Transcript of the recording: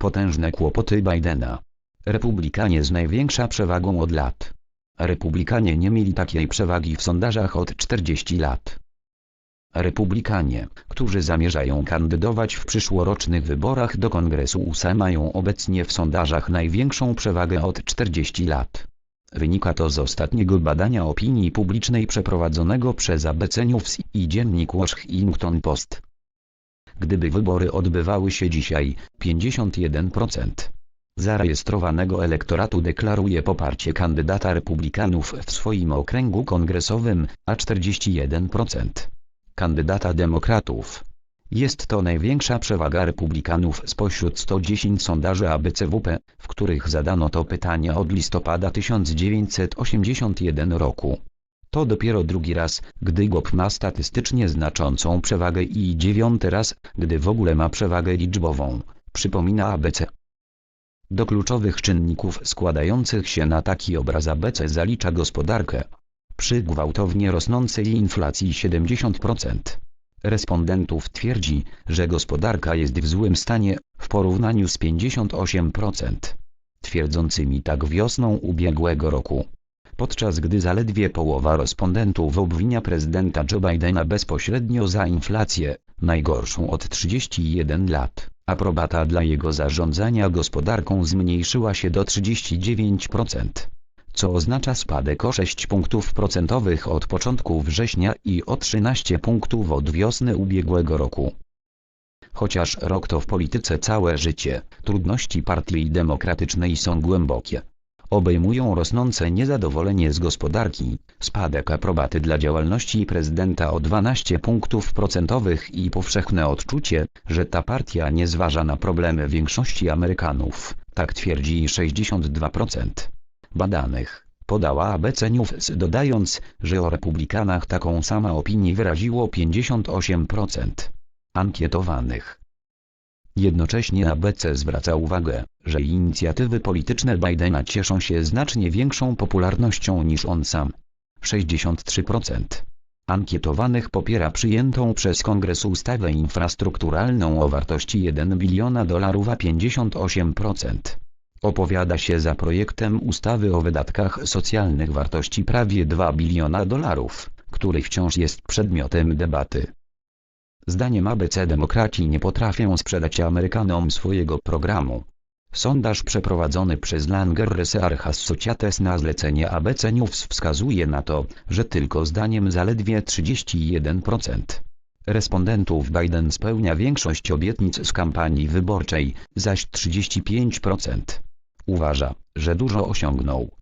Potężne kłopoty Bidena. Republikanie z największa przewagą od lat. Republikanie nie mieli takiej przewagi w sondażach od 40 lat. Republikanie, którzy zamierzają kandydować w przyszłorocznych wyborach do Kongresu USA mają obecnie w sondażach największą przewagę od 40 lat. Wynika to z ostatniego badania opinii publicznej przeprowadzonego przez ABC News i dziennik Washington Post. Gdyby wybory odbywały się dzisiaj, 51% zarejestrowanego elektoratu deklaruje poparcie kandydata republikanów w swoim okręgu kongresowym, a 41% kandydata demokratów. Jest to największa przewaga republikanów spośród 110 sondaży ABCWP, w których zadano to pytanie od listopada 1981 roku. To dopiero drugi raz, gdy GOP ma statystycznie znaczącą przewagę i dziewiąty raz, gdy w ogóle ma przewagę liczbową, przypomina ABC. Do kluczowych czynników składających się na taki obraz ABC zalicza gospodarkę. Przy gwałtownie rosnącej inflacji 70%. Respondentów twierdzi, że gospodarka jest w złym stanie, w porównaniu z 58%. Twierdzącymi tak wiosną ubiegłego roku. Podczas gdy zaledwie połowa respondentów obwinia prezydenta Joe Bidena bezpośrednio za inflację, najgorszą od 31 lat. Aprobata dla jego zarządzania gospodarką zmniejszyła się do 39%, co oznacza spadek o 6 punktów procentowych od początku września i o 13 punktów od wiosny ubiegłego roku. Chociaż rok to w polityce całe życie, trudności partii demokratycznej są głębokie. Obejmują rosnące niezadowolenie z gospodarki, spadek aprobaty dla działalności prezydenta o 12 punktów procentowych i powszechne odczucie, że ta partia nie zważa na problemy większości Amerykanów, tak twierdzi 62% badanych, podała ABC News dodając, że o republikanach taką samą opinię wyraziło 58% ankietowanych. Jednocześnie ABC zwraca uwagę, że inicjatywy polityczne Bidena cieszą się znacznie większą popularnością niż on sam. 63% ankietowanych popiera przyjętą przez Kongres ustawę infrastrukturalną o wartości 1 biliona dolarów a 58% opowiada się za projektem ustawy o wydatkach socjalnych wartości prawie 2 biliona dolarów, który wciąż jest przedmiotem debaty. Zdaniem ABC demokraci nie potrafią sprzedać Amerykanom swojego programu. Sondaż przeprowadzony przez Langer Research Associates na zlecenie ABC News wskazuje na to, że tylko zdaniem zaledwie 31% respondentów Biden spełnia większość obietnic z kampanii wyborczej, zaś 35% uważa, że dużo osiągnął.